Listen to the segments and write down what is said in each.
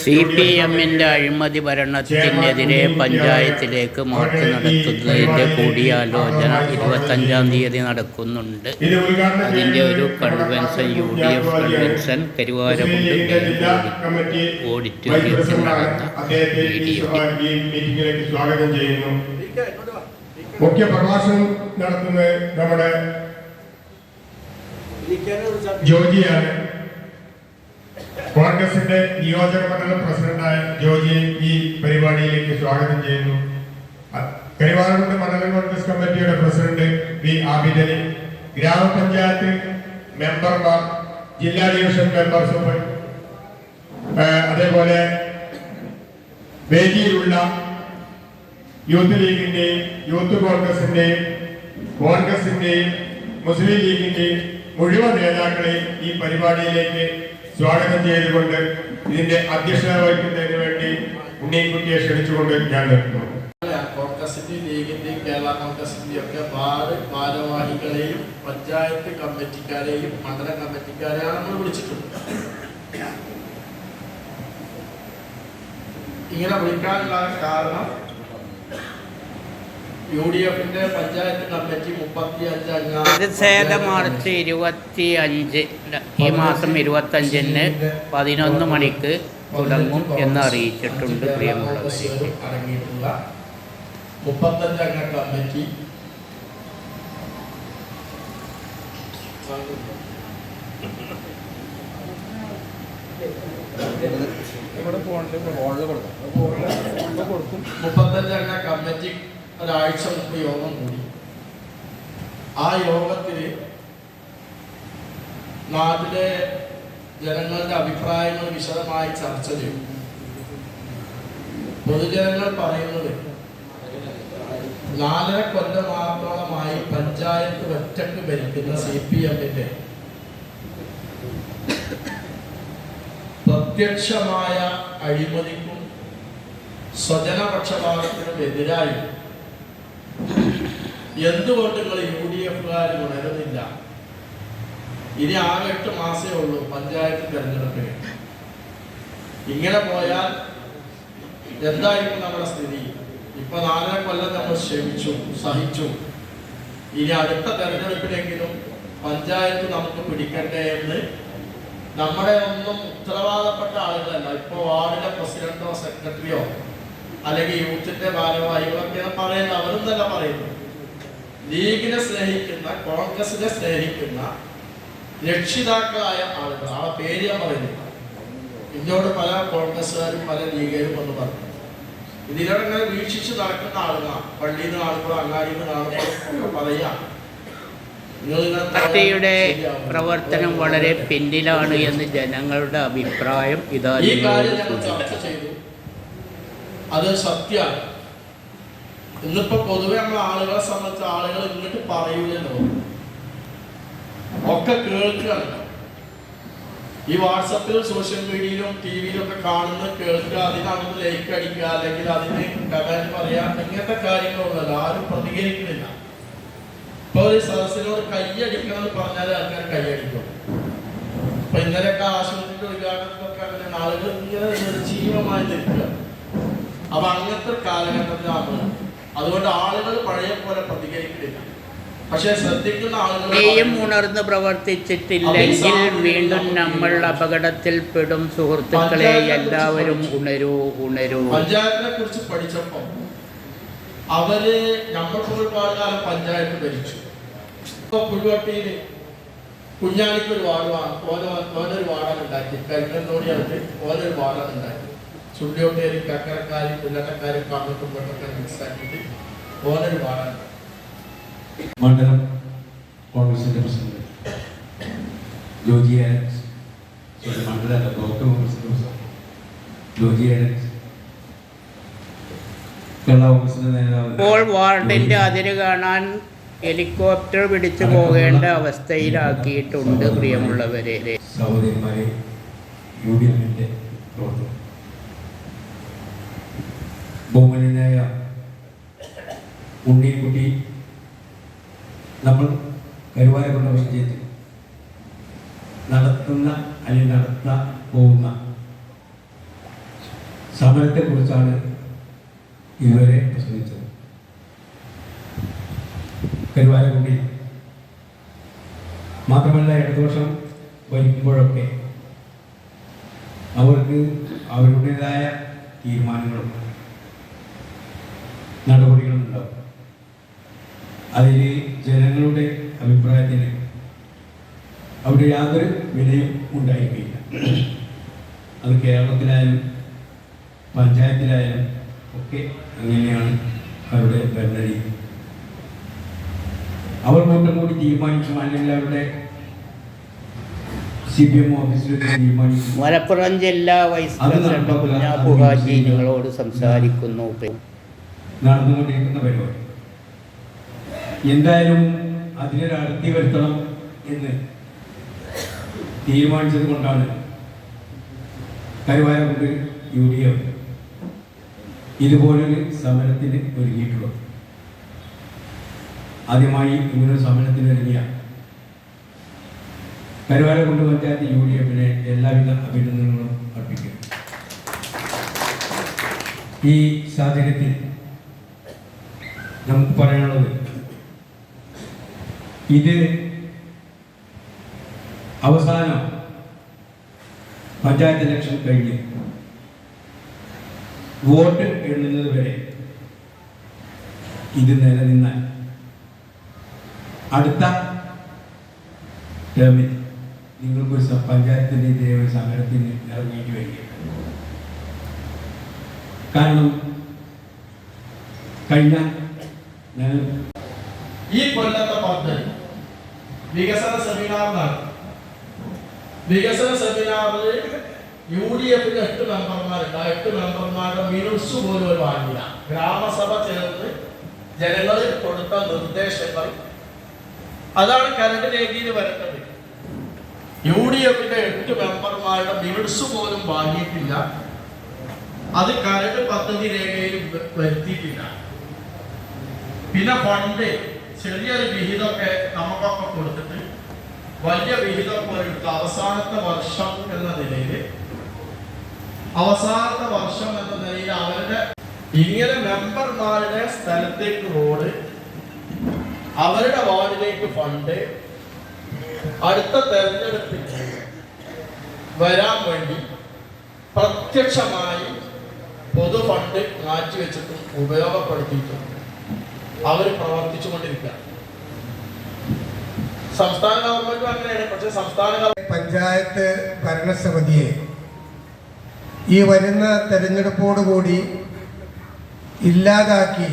C P എമ്മിന്റെ അഴിമതി ഭരണത്തിനെതിരെ പഞ്ചായത്തിലേക്ക് മാർച്ച് നടത്തുന്നതിന്റെ കൂടിയാലോചന ഇരുപത്തഞ്ചാം തീയതി നടക്കുന്നുണ്ട്. അതിന്റെ ഒരു convention U D F convention കരുവാരമുണ്ട് ഓഡിറ്റോറിയത്തിൽ നടന്ന ഈ വീഡിയോ മീറ്റിംഗിലേക്ക് സ്വാഗതം ചെയ്യുന്നു. മുഖ്യ പ്രഭാഷണം നടത്തുന്നത് നമ്മുടെ ജോജിയാണ്. കോൺഗ്രസിന്റെ നിയോജക മണ്ഡലം പ്രസിഡന്റായ ജോജിയെ ഈ പരിപാടിയിലേക്ക് സ്വാഗതം ചെയ്യുന്നു. കരിവാറുണ്ട് മണ്ഡലം കോൺഗ്രസ് കമ്മിറ്റിയുടെ പ്രസിഡന്റ് വി ആബിദലി ഗ്രാമപഞ്ചായത്ത് മെമ്പർമാർ ജില്ലാ ഡിവിഷൻ മെമ്പർഷിപ്പ് സൂപ്പർ അതേപോലെ വേദിയിലുള്ള യൂത്ത് ലീഗിന്റെയും യൂത്ത് കോൺഗ്രസിന്റെയും കോൺഗ്രസിന്റെയും മുസ്ലിം ലീഗിന്റെയും മുഴുവൻ നേതാക്കളെയും ഈ പരിപാടിയിലേക്ക് സ്വാഗതം ചെയ്തുകൊണ്ട് ഇതിന്റെ അധ്യക്ഷത വഹിക്കുന്നതിന് വേണ്ടി ഉണ്ണിക്കുട്ടിയെ ക്ഷണിച്ചുകൊണ്ട് ഞാൻ നിർത്തുന്നു. കോൺഗ്രസിന്റെയും ലീഗിന്റെയും കേരള കോൺഗ്രസിന്റെയും ഒക്കെ വാർഡ് ഭാരവാഹികളെയും പഞ്ചായത്ത് കമ്മിറ്റിക്കാരെയും മണ്ഡല കമ്മിറ്റിക്കാരെയാണ് നമ്മൾ വിളിച്ചിട്ടുള്ളത്. ഇങ്ങനെ വിളിക്കാനുള്ള കാരണം യു ഡി എഫിന്റെ പഞ്ചായത്ത് കമ്മിറ്റി മുപ്പത്തി അഞ്ച് അംഗ പ്രതിഷേധ മാർച്ച് ഇരുപത്തി അഞ്ച് ഈ മാസം ഇരുപത്തി അഞ്ചിന് പതിനൊന്ന് മണിക്ക് തുടങ്ങും എന്ന് അറിയിച്ചിട്ടുണ്ട് മുപ്പത്തഞ്ചംഗ അടങ്ങിയിട്ടുള്ള മുപ്പത്തഞ്ച് അംഗ കമ്മിറ്റി മുപ്പത്തഞ്ച് അംഗ കമ്മിറ്റി ഒരാഴ്ച മുമ്പ് യോഗം കൂടി. ആ യോഗത്തിൽ നാട്ടിലെ ജനങ്ങളുടെ അഭിപ്രായങ്ങൾ വിശദമായി ചർച്ച ചെയ്തു പൊതുജനങ്ങൾ പറയുന്നത് നാലര കൊല്ലമാത്രമായി പഞ്ചായത്ത് ഒറ്റയ്ക്ക് ഭരിക്കുന്ന സി പി എമ്മിന്റെ പ്രത്യക്ഷമായ അഴിമതിക്കും സ്വജനപക്ഷപാതത്തിനും എതിരായി എന്തുകൊണ്ട് നിങ്ങൾ യു ഡി എഫുകാർ ഉണരുന്നില്ല ഇനി ആകെ എട്ട് മാസമേ ഉള്ളൂ പഞ്ചായത്ത് തിരഞ്ഞെടുപ്പിന്. ഇങ്ങനെ പോയാൽ എന്തായിരിക്കും നമ്മുടെ സ്ഥിതി? ഇപ്പൊ നാലര കൊല്ലം നമ്മൾ ക്ഷമിച്ചു സഹിച്ചു. ഇനി അടുത്ത തെരഞ്ഞെടുപ്പിനെങ്കിലും പഞ്ചായത്ത് നമുക്ക് പിടിക്കട്ടെ എന്ന് നമ്മുടെ ഒന്നും ഉത്തരവാദപ്പെട്ട ആളുകളല്ല. ഇപ്പൊ വാർഡിലെ പ്രസിഡന്റോ സെക്രട്ടറിയോ അല്ലെങ്കിൽ യൂത്തിന്റെ ഭാരവാഹികളൊക്കെയാണ് പറയുന്നത്. അവരും തന്നെ പറയുന്നു. ലീഗിനെ സ്നേഹിക്കുന്ന കോൺഗ്രസിനെ സ്നേഹിക്കുന്ന രക്ഷിതാക്കളായ ആളുകൾ. ആ പേര് ഞാൻ പറയുന്നില്ല. ഇന്നോട് പല കോൺഗ്രസ്സുകാരും പല ലീഗരും ഒന്ന് പറഞ്ഞു. ഇതിലൂടെ ഇങ്ങനെ വീക്ഷിച്ച് നടക്കുന്ന ആളുകളാണ് പള്ളിയിൽ നിന്ന് ആളുകൾ അങ്ങാടിയിൽ നിന്ന് കാണുമ്പോൾ പറയാം പാർട്ടിയുടെ പ്രവർത്തനം വളരെ പിന്നിലാണ് എന്ന് ജനങ്ങളുടെ അഭിപ്രായം ഇതാ ഈ കാര്യം ഞങ്ങൾ ചർച്ച ചെയ്തു. അത് സത്യമാണ്. ഇന്നിപ്പോ പൊതുവെ നമ്മൾ ആളുകളെ സംബന്ധിച്ച് ആളുകൾ ഇങ്ങോട്ട് പറയൂലല്ലോ. ഒക്കെ കേൾക്കുകയാണ് ഈ വാട്സപ്പിലും സോഷ്യൽ മീഡിയയിലും ടി വിയിലും ഒക്കെ കാണുന്ന കേൾക്കുക അതിനകത്ത് ലൈക്ക് അടിക്കുക അല്ലെങ്കിൽ അതിന് കമന്റ് പറയാ ഇങ്ങനത്തെ കാര്യങ്ങളൊന്നുമല്ല ആരും പ്രതികരിക്കുന്നില്ല. ഇപ്പൊ ഒരു സദസ്സിനോട് കൈയടിക്കണം എന്ന് പറഞ്ഞാൽ ആൾക്കാർ കൈയടിക്കും അപ്പൊ ഇന്നലെയൊക്കെ ആശുപത്രിയുടെ ഉദ്ഘാടനത്തിലൊക്കെ അങ്ങനെ ആളുകൾ ഇങ്ങനെ നിർജീവമായി നിൽക്കുക. അപ്പൊ അങ്ങനത്തെ കാലഘട്ടത്തിലാണ് അതുകൊണ്ട് ആളുകൾ പഴയ പോലെ പ്രതികരിക്കുന്നില്ല. പക്ഷേ ശ്രദ്ധിക്കുന്ന ആളുകൾ ഇനിയും ഉണർന്ന് പ്രവർത്തിച്ചിട്ടില്ലെങ്കിൽ വീണ്ടും നമ്മൾ അപകടത്തിൽ പെടും. സുഹൃത്തുക്കളെ എല്ലാവരും ഉണരൂ ഉണരൂ. പഞ്ചായത്തിനെ കുറിച്ച് പഠിച്ചപ്പോ അവർ നമ്മൾക്ക് ഒരുപാട് കാലം പഞ്ചായത്ത് ഭരിച്ചു. ഇപ്പൊ പുഴുവട്ടിയിൽ കുഞ്ഞാലിക്ക് ഒരു വാർഡ് വാ- ഓരോ ഓനൊരു വാർഡാണ് ഉണ്ടാക്കി കരിക്കന്തോണി അടുത്ത് ഓരോ വാർഡാണ് ഉണ്ടാക്കി ചുള്ളിയോട്ടേരി കക്കരക്കാരി പുല്ലട്ടക്കാരി അങ്ങോട്ടും ഇങ്ങോട്ടൊക്കെ മനസ്സിലാക്കിയിട്ട് ഓനൊരു വാർഡാണ്. മണ്ഡലം കോൺഗ്രസിന്റെ പ്രസിഡന്റ്. ജോജി ആലക്സ് സോറി മണ്ഡലമല്ല ബ്ലോക്ക് കോൺഗ്രസിന്റെ പ്രസിഡന്റ്. ജോജി ആലക്സ് കേരള കോൺഗ്രസിന്റെ നേതാവ്. ഇപ്പോൾ വാർഡിന്റെ അതിര് കാണാൻ ഹെലികോപ്റ്റർ പിടിച്ചു പോകേണ്ട അവസ്ഥയിലാക്കിയിട്ടുണ്ട് പ്രിയമുള്ളവരെ. സഹോദരിമാരെ യു ഡി എഫിന്റെ പ്രവർത്തനം ബഹുമാനായ ഉണ്ണിക്കുട്ടി നമ്മൾ കരുവാരക്കുണ്ട വിജയത്തിൽ നടത്തുന്ന അല്ലെങ്കിൽ നടത്താൻ പോകുന്ന സമരത്തെക്കുറിച്ചാണ് ഇതുവരെ പ്രസംഗിച്ചത്. കരുവാരക്കുണ്ടി മാത്രമല്ല ഇടതുവർഷം ഭരിക്കുമ്പോഴൊക്കെ അവർക്ക് അവരുടേതായ തീരുമാനങ്ങളും നടപടികളും ഉണ്ടാവും അതിൽ ജനങ്ങളുടെ അഭിപ്രായത്തിന് അവിടെ യാതൊരു വിലയും ഉണ്ടായിരിക്കില്ല അത് കേരളത്തിലായാലും പഞ്ചായത്തിലായാലും ഒക്കെ അങ്ങനെയാണ് അവരുടെ ഭരണരീതി അവർ കൂട്ടം കൂടി തീരുമാനിച്ചു. അല്ലെങ്കിൽ അവരുടെ മലപ്പുറം ജില്ലാ വൈസ് പ്രസിഡന്റ്. കുഞ്ഞാപ്പു ഹാജി നിങ്ങളോട് സംസാരിക്കുന്നു. നടന്നുകൊണ്ടിരിക്കുന്ന പരിപാടി. എന്തായാലും അതിനൊരു അടർത്തി വരുത്തണം എന്ന് തീരുമാനിച്ചത് കൊണ്ടാണ് കരുവാരക്കുണ്ട് യു ഡി എഫ് ഇതുപോലൊരു സമരത്തിന് ഒരുങ്ങിയിട്ടുള്ളത് ആദ്യമായി ഇങ്ങനൊരു സമരത്തിന് ഒരുങ്ങിയ കരുവാരക്കുണ്ട് പഞ്ചായത്ത് യു ഡി എഫിനെ എല്ലാവിധ അഭിനന്ദനങ്ങളും അർപ്പിക്കുന്നു. ഈ സാഹചര്യത്തിൽ നമുക്ക് പറയാനുള്ളത് ഇത് അവസാനം പഞ്ചായത്ത് ഇലക്ഷൻ കഴിഞ്ഞ് വോട്ട് എണ്ണുന്നത് വരെ ഇത് നിലനിന്നാൽ അടുത്ത ടേമിൽ നിങ്ങൾക്കൊരു ഒരു പഞ്ചായത്തിന്റെ ഇതേ ഒരു സമരത്തിന് ഇറങ്ങേണ്ടി വരികയാണ്. കാരണം കഴിഞ്ഞ ഈ കൊല്ലത്തെ പദ്ധതി വികസന സെമിനാർ നടത്തി. വികസന സെമിനാറിൽ യു ഡി എഫിന് എട്ട് മെമ്പർമാരുണ്ട്. ആ എട്ട് മെമ്പർമാരുടെ മിനുസ് പോലും ഒരു വാങ്ങില്ല. ഗ്രാമസഭ ചേർന്ന് ജനങ്ങളിൽ കൊടുത്ത നിർദ്ദേശങ്ങൾ. അതാണ് കരട് രേഖയിൽ വരേണ്ടത്. യു ഡി എഫിന്റെ എട്ട് മെമ്പർമാരുടെ മിനുസ് പോലും വാങ്ങിയിട്ടില്ല. അത് കരട് പദ്ധതി രേഖയിൽ വരുത്തിയിട്ടില്ല. പിന്നെ ഫണ്ട് ചെറിയൊരു വിഹിതമൊക്കെ നമുക്കൊക്കെ കൊടുത്തിട്ട് വലിയ വിഹിതം എടുത്ത് അവസാനത്തെ വർഷം എന്ന നിലയിൽ അവസാനത്തെ വർഷം എന്ന നിലയിൽ അവരുടെ ഇങ്ങനെ മെമ്പർമാരുടെ സ്ഥലത്തേക്ക് റോഡ് അവരുടെ വാർഡിലേക്ക് ഫണ്ട് അടുത്ത തെരഞ്ഞെടുപ്പിൽ വരാൻ വേണ്ടി പ്രത്യക്ഷമായി പൊതു ഫണ്ട് മാറ്റിവെച്ചിട്ടും ഉപയോഗപ്പെടുത്തിയിട്ടും അവർ പ്രവർത്തിച്ചുകൊണ്ടിരിക്കുകയാണ്. സംസ്ഥാന ഗവൺമെന്റും അങ്ങനെയാണ് പക്ഷെ സംസ്ഥാന പഞ്ചായത്ത് ഭരണസമിതിയെ ഈ വരുന്ന തെരഞ്ഞെടുപ്പോടുകൂടി ഇല്ലാതാക്കി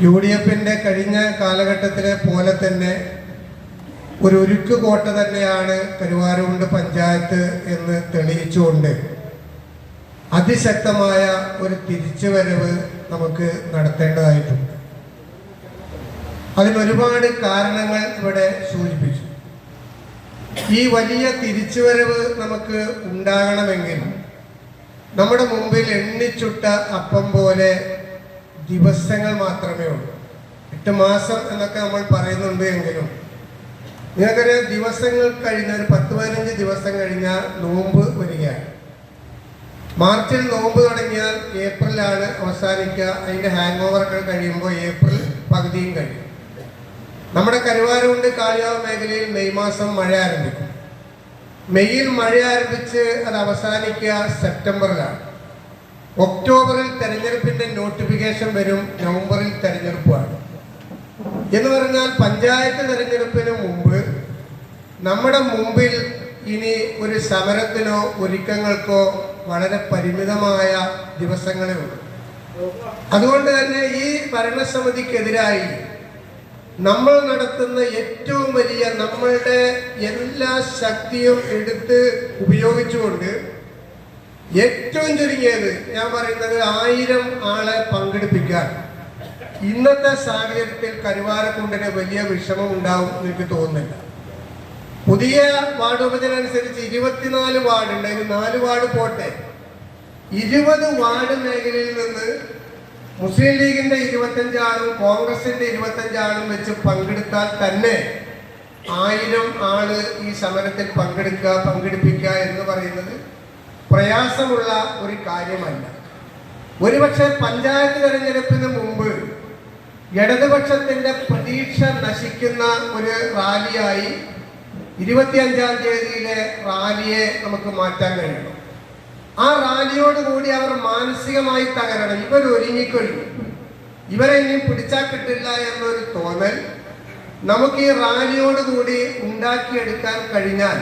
യു ഡി എഫിന്റെ കഴിഞ്ഞ കാലഘട്ടത്തിലെ പോലെ തന്നെ ഒരു ഉരുക്ക് കോട്ട തന്നെയാണ് കരുവാരുകൊണ്ട് പഞ്ചായത്ത് എന്ന് തെളിയിച്ചുകൊണ്ട് അതിശക്തമായ ഒരു തിരിച്ചുവരവ് നമുക്ക് നടത്തേണ്ടതായിട്ടുണ്ട്. അതിനൊരുപാട് കാരണങ്ങൾ ഇവിടെ സൂചിപ്പിച്ചു. ഈ വലിയ തിരിച്ചുവരവ് നമുക്ക് ഉണ്ടാകണമെങ്കിൽ നമ്മുടെ മുമ്പിൽ എണ്ണിച്ചുട്ട അപ്പം പോലെ ദിവസങ്ങൾ മാത്രമേ ഉള്ളൂ. എട്ട് മാസം എന്നൊക്കെ നമ്മൾ പറയുന്നുണ്ട് എങ്കിലും നിങ്ങൾക്കറിയാം ദിവസങ്ങൾ കഴിഞ്ഞ ഒരു പത്ത് പതിനഞ്ച് ദിവസം കഴിഞ്ഞാൽ നോമ്പ് വരികയാണ്. മാർച്ചിൽ നോമ്പ് തുടങ്ങിയാൽ ഏപ്രിലാണ് അവസാനിക്കുക. അതിന്റെ ഹാങ് ഓവറൊക്കെ കഴിയുമ്പോൾ ഏപ്രിൽ പകുതിയും കഴിയും. നമ്മുടെ കരുവാരുണ്ട് കാളിയാവ് മേഖലയിൽ മെയ് മാസം മഴ ആരംഭിക്കും. മെയ്യിൽ മഴ ആരംഭിച്ച് അത് അവസാനിക്കുക സെപ്റ്റംബറിലാണ്. ഒക്ടോബറിൽ തെരഞ്ഞെടുപ്പിന്റെ നോട്ടിഫിക്കേഷൻ വരും നവംബറിൽ തെരഞ്ഞെടുപ്പാണ് എന്ന് പറഞ്ഞാൽ പഞ്ചായത്ത് തെരഞ്ഞെടുപ്പിന് മുമ്പ് നമ്മുടെ മുമ്പിൽ ഇനി ഒരു സമരത്തിനോ ഒരുക്കങ്ങൾക്കോ വളരെ പരിമിതമായ ദിവസങ്ങളേ ഉള്ളൂ. അതുകൊണ്ട് തന്നെ ഈ ഭരണസമിതിക്കെതിരായി നമ്മൾ നടത്തുന്ന ഏറ്റവും വലിയ നമ്മളുടെ എല്ലാ ശക്തിയും എടുത്ത് ഉപയോഗിച്ചുകൊണ്ട് ഏറ്റവും ചുരുങ്ങിയത് ഞാൻ പറയുന്നത് ആയിരം ആളെ പങ്കെടുപ്പിക്കാൻ. ഇന്നത്തെ സാഹചര്യത്തിൽ കരുവാരക്കുണ്ടിന് വലിയ വിഷമം ഉണ്ടാവും എന്ന് എനിക്ക് തോന്നുന്നില്ല. പുതിയ വാർഡ് വിഭജനം അനുസരിച്ച് ഇരുപത്തിനാല് വാർഡ് ഉണ്ട് നാല് വാർഡ് പോട്ടെ. ഇരുപത് വാർഡ് മേഖലയിൽ നിന്ന് മുസ്ലിം ലീഗിന്റെ ഇരുപത്തഞ്ചാളും കോൺഗ്രസിന്റെ ഇരുപത്തഞ്ചാളും വെച്ച് പങ്കെടുത്താൽ തന്നെ ആയിരം ആൾ ഈ സമരത്തിൽ പങ്കെടുക്കുക പങ്കെടുപ്പിക്കുക എന്ന് പറയുന്നത് പ്രയാസമുള്ള ഒരു കാര്യമല്ല. ഒരുപക്ഷെ പഞ്ചായത്ത് തെരഞ്ഞെടുപ്പിന് മുമ്പ് ഇടതുപക്ഷത്തിന്റെ പ്രതീക്ഷ നശിക്കുന്ന ഒരു റാലിയായി ഇരുപത്തിയഞ്ചാം തീയതിയിലെ റാലിയെ നമുക്ക് മാറ്റാൻ കഴിയണം ആ റാലിയോട് കൂടി അവർ മാനസികമായി തകരണം. ഇവർ ഒരുങ്ങിക്കൊഴിഞ്ഞു. ഇവരെ ഇനി പിടിച്ചാൽ കിട്ടില്ല എന്നൊരു തോന്നൽ നമുക്ക് ഈ റാലിയോട് കൂടി ഉണ്ടാക്കിയെടുക്കാൻ കഴിഞ്ഞാൽ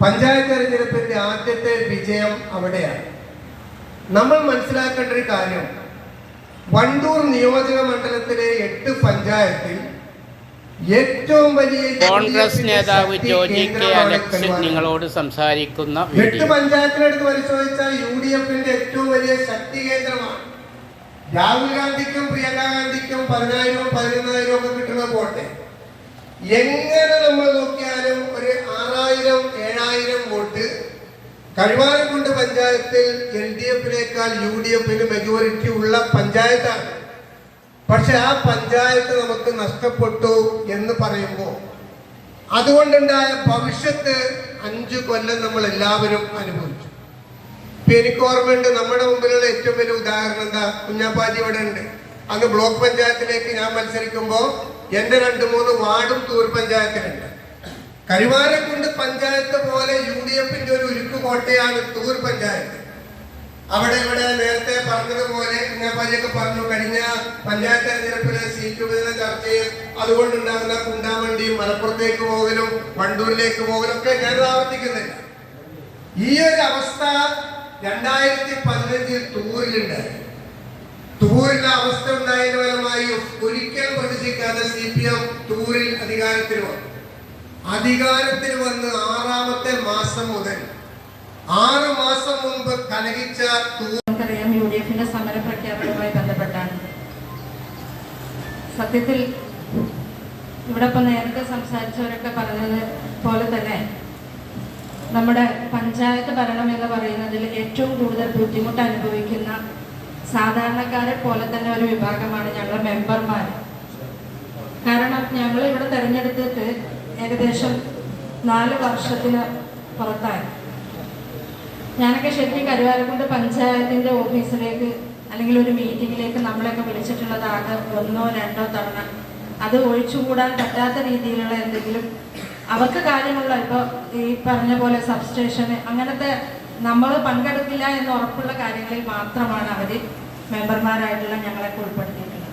പഞ്ചായത്ത് തെരഞ്ഞെടുപ്പിന്റെ ആദ്യത്തെ വിജയം അവിടെയാണ്. നമ്മൾ മനസ്സിലാക്കേണ്ട ഒരു കാര്യം വണ്ടൂർ നിയോജക മണ്ഡലത്തിലെ എട്ട് പഞ്ചായത്തിൽ ഏറ്റവും വലിയ കോൺഗ്രസ് നേതാവ് ജോജി കെ അലക്സ് നിങ്ങളോട് സംസാരിക്കുന്ന എട്ട് പഞ്ചായത്തിനടുത്ത് പരിശോധിച്ചാൽ യു ഡി എഫിന്റെ ഏറ്റവും വലിയ ശക്തി കേന്ദ്രമാണ്. രാഹുൽ ഗാന്ധിക്കും പ്രിയങ്ക ഗാന്ധിക്കും പതിനായിരവും പതിനൊന്നായിരവും ഒക്കെ കിട്ടുന്ന പോട്ടെ എങ്ങനെ നമ്മൾ നോക്കിയാലും ഒരു ആറായിരം ഏഴായിരം വോട്ട് കഴിവാരക്കുണ്ട് പഞ്ചായത്തിൽ എൽ ഡി എഫിനേക്കാൾ യു ഡി എഫിന് മെജോറിറ്റി ഉള്ള പഞ്ചായത്താണ്. പക്ഷെ ആ പഞ്ചായത്ത് നമുക്ക് നഷ്ടപ്പെട്ടു എന്ന് പറയുമ്പോൾ അതുകൊണ്ടുണ്ടായ ഭവിഷ്യത്ത് അഞ്ച് കൊല്ലം നമ്മൾ എല്ലാവരും അനുഭവിച്ചു. എനിക്ക് ഓർമ്മയുണ്ട് നമ്മുടെ മുമ്പിലുള്ള ഏറ്റവും വലിയ ഉദാഹരണം എന്താ? കുഞ്ഞാപ്പാജി ഇവിടെ ഉണ്ട്. അന്ന് ബ്ലോക്ക് പഞ്ചായത്തിലേക്ക് ഞാൻ മത്സരിക്കുമ്പോൾ എന്റെ രണ്ട് മൂന്ന് വാർഡും തൂർ പഞ്ചായത്തിലുണ്ട്. കൊണ്ട് പഞ്ചായത്ത് പോലെ യു ഡി എഫിന്റെ ഒരു ഉരുക്കു കോട്ടയാണ് തൂർ പഞ്ചായത്ത്. അവിടെ ഇവിടെ നേരത്തെ പറഞ്ഞതുപോലെ കുഞ്ഞാപ്പാജിയൊക്കെ പറഞ്ഞു കഴിഞ്ഞ പഞ്ചായത്ത് തെരഞ്ഞെടുപ്പിലെ സീറ്റ് വിഭജന ചർച്ചയിൽ അതുകൊണ്ടുണ്ടാകുന്ന കുണ്ടാമണ്ടിയും മലപ്പുറത്തേക്ക് പോകലും വണ്ടൂരിലേക്ക് പോകലും ഒക്കെ ഞാൻ ആവർത്തിക്കുന്നില്ല. ഈ ഒരു അവസ്ഥ രണ്ടായിരത്തി പതിനഞ്ചിൽ തൂറിലുണ്ടായി തൂറിന്റെ അവസ്ഥ ഉണ്ടായതിന്റെ ഫലമായി ഒരിക്കലും പ്രതീക്ഷിക്കാതെ സി പി എം തൂറിൽ അധികാരത്തിൽ വന്നു. അധികാരത്തിൽ വന്ന് ആറാമത്തെ മാസം മുതൽ ആറ് മുമ്പ് കലഹിച്ച നമുക്കറിയാം യു ഡി എഫിന്റെ സമര പ്രഖ്യാപനവുമായി ബന്ധപ്പെട്ടാണ്. സത്യത്തിൽ ഇവിടെ ഇപ്പം നേരത്തെ സംസാരിച്ചവരൊക്കെ പറഞ്ഞത് പോലെ തന്നെ നമ്മുടെ പഞ്ചായത്ത് ഭരണം എന്ന് പറയുന്നതിൽ ഏറ്റവും കൂടുതൽ ബുദ്ധിമുട്ട് അനുഭവിക്കുന്ന സാധാരണക്കാരെ പോലെ തന്നെ ഒരു വിഭാഗമാണ് ഞങ്ങളുടെ മെമ്പർമാർ കാരണം ഞങ്ങൾ ഇവിടെ തെരഞ്ഞെടുത്തിട്ട് ഏകദേശം നാല് വർഷത്തിന് പുറത്തായി. ഞാനൊക്കെ ശരിക്കും കരുവാരക്കുണ്ട് പഞ്ചായത്തിന്റെ ഓഫീസിലേക്ക് അല്ലെങ്കിൽ ഒരു മീറ്റിങ്ങിലേക്ക് നമ്മളെയൊക്കെ വിളിച്ചിട്ടുള്ളത് ആകെ ഒന്നോ രണ്ടോ തവണ. അത് ഒഴിച്ചുകൂടാൻ പറ്റാത്ത രീതിയിലുള്ള എന്തെങ്കിലും അവർക്ക് കാര്യമുള്ള ഇപ്പോൾ ഈ പറഞ്ഞ പോലെ സബ്സ്റ്റേഷന് അങ്ങനത്തെ നമ്മൾ പങ്കെടുക്കില്ല എന്ന് ഉറപ്പുള്ള കാര്യങ്ങളിൽ മാത്രമാണ് അവർ മെമ്പർമാരായിട്ടുള്ള ഞങ്ങളെയൊക്കെ ഉൾപ്പെടുത്തിയിട്ടുള്ളത്.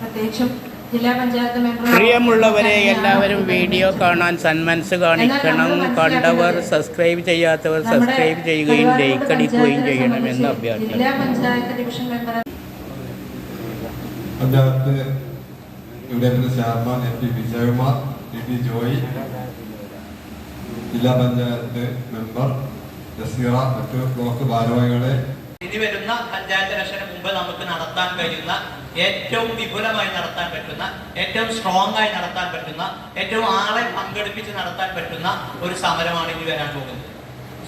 പ്രത്യേകിച്ചും പ്രിയമുള്ളവരെ എല്ലാവരും വീഡിയോ കാണാൻ സന്മനസ് കാണിക്കണം. കണ്ടവർ സബ്സ്ക്രൈബ് ചെയ്യാത്തവർ സബ്സ്ക്രൈബ് ചെയ്യുകയും ലൈക്ക് അടിക്കുകയും ചെയ്യണമെന്ന് അഭ്യർത്ഥിക്കുന്നു. ജില്ലാ panchayat division member panchayat U D എഫിന്റെ chairman M P Vijayakumar T P Joy ജില്ലാ പഞ്ചായത്ത് മെമ്പർ ജസീറ മറ്റു ബ്ലോക്ക് ഭാരവാഹികളെ. ഇനി വരുന്ന പഞ്ചായത്ത് ഇലക്ഷന് മുമ്പ് നമുക്ക് നടത്താൻ കഴിയുന്ന ഏറ്റവും വിപുലമായി നടത്താൻ പറ്റുന്ന ഏറ്റവും സ്ട്രോങ് ആയി നടത്താൻ പറ്റുന്ന ഏറ്റവും ആളെ പങ്കെടുപ്പിച്ച് നടത്താൻ പറ്റുന്ന ഒരു സമരമാണ് ഇനി വരാൻ പോകുന്നത്.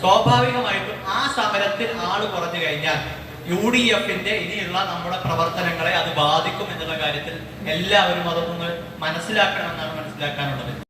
സ്വാഭാവികമായിട്ടും ആ സമരത്തിൽ ആൾ കുറഞ്ഞു കഴിഞ്ഞാൽ യു ഡി എഫിന്റെ ഇനിയുള്ള നമ്മുടെ പ്രവർത്തനങ്ങളെ അത് ബാധിക്കും എന്നുള്ള കാര്യത്തിൽ എല്ലാവരും അതൊന്ന് മനസ്സിലാക്കണമെന്നാണ് മനസ്സിലാക്കാനുള്ളത്.